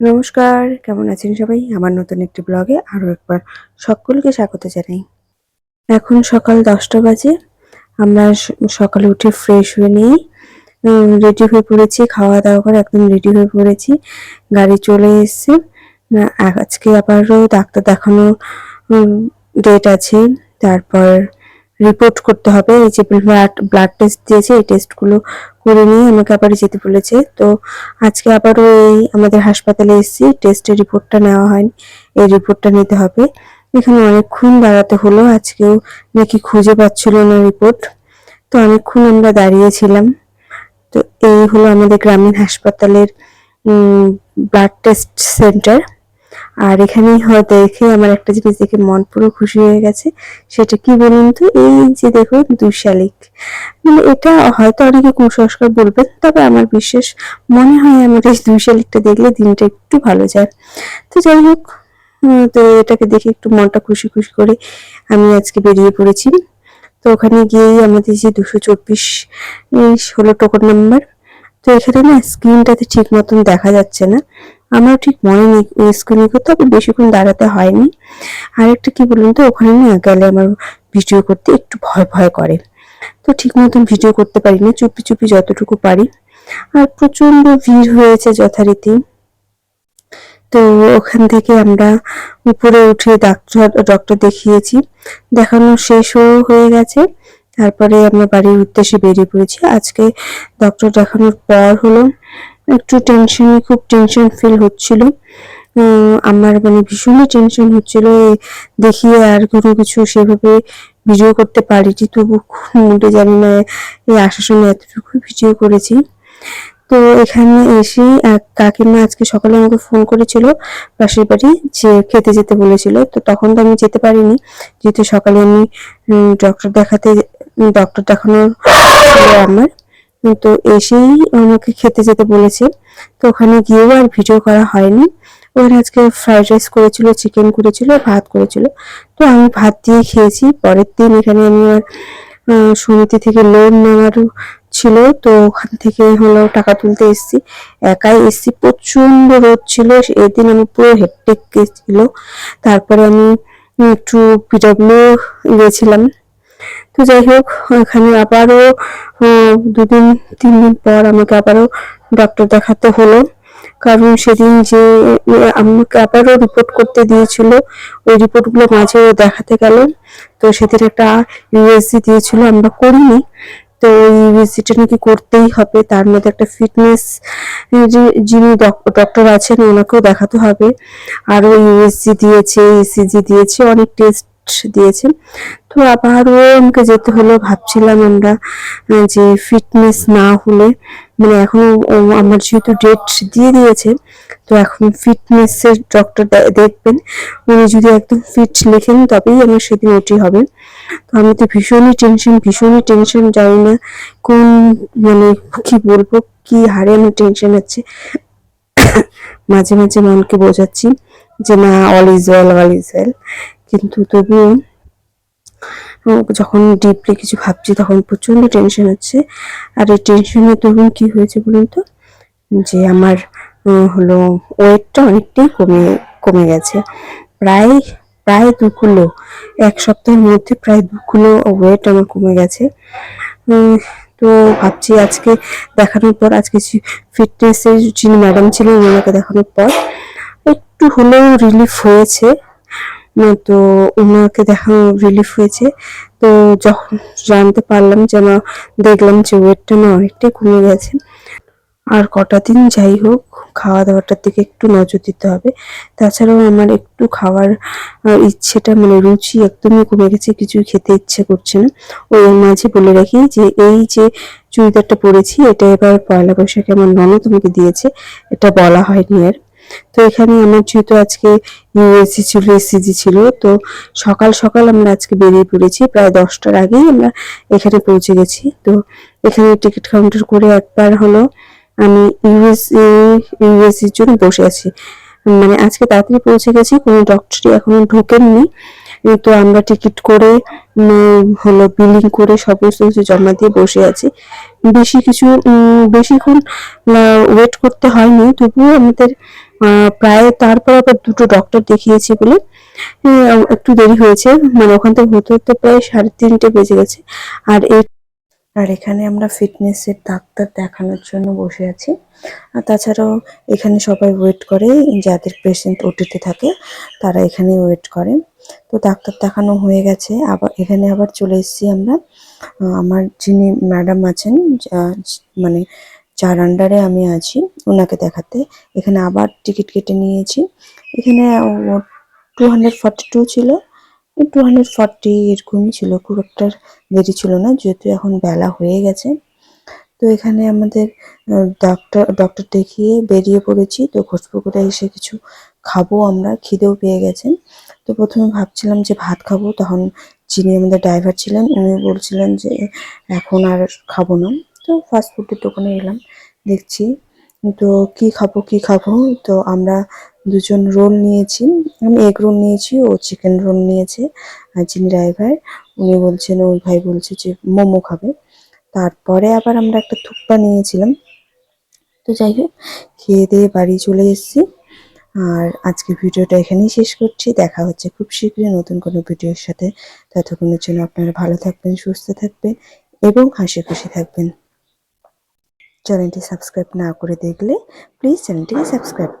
নমস্কার, কেমন আছেন সবাই? আমার নতুন একটি ব্লগে আরও একবার সকলকে স্বাগত জানাই। এখন সকাল দশটা বাজে, আমরা সকালে উঠে ফ্রেশ হয়ে নিয়ে রেডি হয়ে পড়েছি খাওয়া দাওয়া করে একদম রেডি হয়ে পড়েছি, গাড়ি চলে এসেছে। আজকে আবারও ডাক্তার দেখানো ডেট আছে, তারপর রিপোর্ট করতে হবে। এই যে ব্লাড টেস্ট দিয়েছে, এই টেস্টগুলো করে নিয়ে আমাকে আবার যেতে বলেছে। তো আজকে আবারও এই আমাদের হাসপাতালে এসেছি টেস্টের রিপোর্টটা নেওয়া হয়নি, এই রিপোর্টটা নিতে হবে। এখানে অনেকক্ষণ দাঁড়াতে হলো, আজকেও নাকি খুঁজে পাচ্ছিল না রিপোর্ট তো অনেকক্ষণ আমরা দাঁড়িয়েছিলাম। তো এই হলো আমাদের গ্রামীণ হাসপাতালের ব্লাড টেস্ট সেন্টার আর এখানে হয় দেখে আমার একটা জিনিস দেখে মন পুরো খুশি হয়ে গেছে, সেটা কি বলুন তো? এই যে দেখুন দুশালিক মানে এটা হয়তো অনেকে কুসংস্কার বলবেন, তবে আমার বিশেষ মনে হয় আমার এই দুই শালিকটা দেখলে দিনটা একটু ভালো যায়। তো যাই হোক তো এটাকে দেখে একটু মনটা খুশি খুশি করে আমি আজকে বেরিয়ে পড়েছি। তো ওখানে গিয়েই আমাদের যে দুশো চব্বিশ হলো টোকন নাম্বার তো এখানে না স্ক্রিনটাতে ঠিক মতন দেখা যাচ্ছে না। আমার ঠিক মনে নেই স্ক্রিনে তবে বেশিক্ষণ দাঁড়াতে হয়নি। আরেকটা কি বলুন তো, ওখানে না গেলে আমার ভিডিও করতে একটু ভয় ভয় করে। তো ঠিক মতন ভিডিও করতে পারি না, চুপি চুপি যতটুকু পারি। আর প্রচণ্ড ভিড় হয়েছে যথারীতি। তো ওখান থেকে আমরা উপরে উঠে ডাক্তার ডক্টর দেখিয়েছি। দেখানো শেষও হয়ে গেছে। তারপরে আমরা বাড়ির উদ্দেশ্যে বেরিয়ে পড়েছি। আজকে ডক্টর দেখানোর পর হলো একটু টেনশন খুব টেনশন ফিল হচ্ছিল। আমার মানে ভীষণই টেনশন হচ্ছিল দেখিয়ে আর কোনো কিছু সেভাবে ভিডিও করতে পারিনি। তবু মুডে জানি না এই আসার সময় এতটুকু ভিডিও করেছি। তো এখানে এসে এক কাকিমা আজকে সকালে আমাকে ফোন করেছিল পাশের বাড়ি যে খেতে যেতে বলেছিল। তো তখন তো আমি যেতে পারিনি। যেহেতু সকালে আমি ডক্টর দেখাতে ডক্টর দেখানো আমার। তো এসেই আমাকে খেতে যেতে বলেছে। তো ওখানে গিয়েও আর ভিডিও করা হয়নি। ওখানে আজকে ফ্রাইড রাইস করেছিল, চিকেন করেছিল, ভাত করেছিল। তো আমি ভাত দিয়ে খেয়েছি। পরের দিন এখানে আমি আমার সমিতি থেকে লোন নেওয়ারও ছিল। তো ওখান থেকে হলো টাকা তুলতে এসেছি। একাই এসেছি। প্রচণ্ড রোদ ছিল। এদিন আমি পুরো হেক্টিক ছিল তারপরে আমি একটু পিডাব্লিউ গেছিলাম। তো যাই হোক, এখানে আবারও দুদিন তিন দিন পর আমাকে আবারও ডক্টর দেখাতে হলো। কারণ সেদিন যে আমাকে আবারও রিপোর্ট করতে দিয়েছিল, ওই রিপোর্টগুলো মাঝে দেখাতে গেল। তো সেদিন একটা ইউএসজি দিয়েছিল, আমরা করিনি। তো ইউএসজিটা নাকি করতেই হবে, তার মধ্যে একটা ফিটনেস যিনি ডক্টর আছেন, ওনাকেও দেখাতে হবে। আরও ইউএসজি দিয়েছে ইসিজি দিয়েছে, অনেক টেস্ট দিয়েছে তো আবারও আমাকে যেতে হলো, ভাবছিলাম আমরা যে ফিটনেস না হলে মানে এখনও আমার যেহেতু ডেট দিয়ে দিয়েছে, তো এখন ফিটনেসের ডক্টর দেখবেন। উনি যদি একদম ফিট লেখেন, তবেই আমার সেদিন ওটি হবে। তো আমি তো ভীষণই টেনশন ভীষণই টেনশন জানি না কোন মানে কি বলব, কি হারে আমার টেনশন আছে। মাঝে মাঝে মনকে বোঝাচ্ছি যে না all is well all is well কিন্তু তবুও যখন ডিপলি কিছু ভাবছি তখন প্রচণ্ড টেনশন হচ্ছে। আর এই টেনশনে তখন কি হয়েছে বলুন তো? যে আমার হলো ওয়েটটা অনেকটাই কমে কমে গেছে। প্রায় প্রায় দু কিলো এক সপ্তাহের মধ্যে প্রায় দু কিলো ওয়েট আমার কমে গেছে। তো ভাবছি আজকে দেখানোর পর, আজকে ফিটনেসের যিনি ম্যাডাম ছিলেন ওনাকে দেখানোর পর, একটু হলেও রিলিফ হয়েছে। তো ওনাকে দেখানো রিলিফ হয়েছে। তো যখন জানতে পারলাম যে আমার দেখলাম যে ওয়েটটা না অনেকটাই কমে গেছে। আর কটা দিন যাই হোক খাওয়া দাওয়াটার দিকে একটু নজর দিতে হবে। তাছাড়াও আমার একটু খাওয়ার ইচ্ছেটা মানে রুচি একদমই কমে গেছে কিছুই খেতে ইচ্ছে করছে না। ওই মাঝে বলে রাখি যে, এই যে চুড়িদারটা পরেছি, এটা এবার পয়লা বৈশাখে আমার ননদ তোমাকে দিয়েছে। এটা বলা হয়নি আর। তো এখানে আমার যেহেতু আজকে ইউএসসি ছিল এসসিজি ছিল, তো সকাল সকাল আমরা আজকে বেরিয়ে পড়েছি। প্রায় দশটার আগেই আমরা এখানে পৌঁছে গেছি। তো এখানে টিকিট কাউন্টার করে একবার হলো আমি ইউএস ইউএসসির জন্য বসে আছি। মানে আজকে তাড়াতাড়ি পৌঁছে গেছি, কোনো ডক্টরই এখনও ঢোকেননি। তো আমরা টিকিট করে হলো বিলিং করে সমস্ত কিছু জমা দিয়ে বসে আছি। বেশি কিছু বেশিক্ষণ ওয়েট করতে হয়নি। তবুও আমাদের প্রায় তারপর আবার দুটো ডক্টর দেখিয়েছি বলে। একটু দেরি হয়েছে। মানে ওখান থেকে হতে হতে প্রায় সাড়ে তিনটে বেজে গেছে। আর এই আর এখানে আমরা ফিটনেসের ডাক্তার দেখানোর জন্য বসে আছি। আর তাছাড়াও এখানে সবাই ওয়েট করে, যাদের পেশেন্ট ওটিতে থাকে, তারা এখানে ওয়েট করে। তো ডাক্তার দেখানো হয়ে গেছে। আবার এখানে আবার চলে এসেছি আমরা। আমার যিনি ম্যাডাম আছেন মানে যার আন্ডারে আমি আছি, ওনাকে দেখাতে। এখানে আবার টিকিট কেটে নিয়েছি। এখানে টু হান্ড্রেড ফর্টি টু ছিল। টু হান্ড্রেড ফর্টি এরকমই ছিল, খুব একটা দেরি ছিল না, যেহেতু এখন বেলা হয়ে গেছে। তো এখানে আমাদের ডক্টর ডক্টর দেখিয়ে বেরিয়ে পড়েছি। তো ঘোষপুকুরে এসে কিছু খাব আমরা, খিদেও পেয়ে গেছেন। তো প্রথমে ভাবছিলাম যে ভাত খাব, তখন যিনি আমাদের ড্রাইভার ছিলেন উনি বলছিলেন যে এখন আর খাব না। তো ফাস্ট ফুডের দোকানে এলাম, দেখছি। তো কি খাব কি খাব? তো আমরা দুজন রোল নিয়েছি। আমি এগ রোল নিয়েছি, ও চিকেন রোল নিয়েছে, আর যিনি ড্রাইভার উনি বলছেন ওই ভাই বলছে যে মোমো খাবে। তারপরে আবার আমরা একটা থুপ্পা নিয়েছিলাম। তো যাই হোক, খেয়ে দিয়ে বাড়ি চলে এসেছি। আর আজকে ভিডিওটা এখানেই শেষ করছি। দেখা হচ্ছে খুব শীঘ্রই নতুন কোনো ভিডিওর সাথে। ততক্ষণের জন্য আপনারা ভালো থাকবেন, সুস্থ থাকবেন এবং হাসি খুশি থাকবেন। চ্যানেলটি সাবস্ক্রাইব না করে দেখলে প্লিজ চ্যানেলটিকে সাবস্ক্রাইব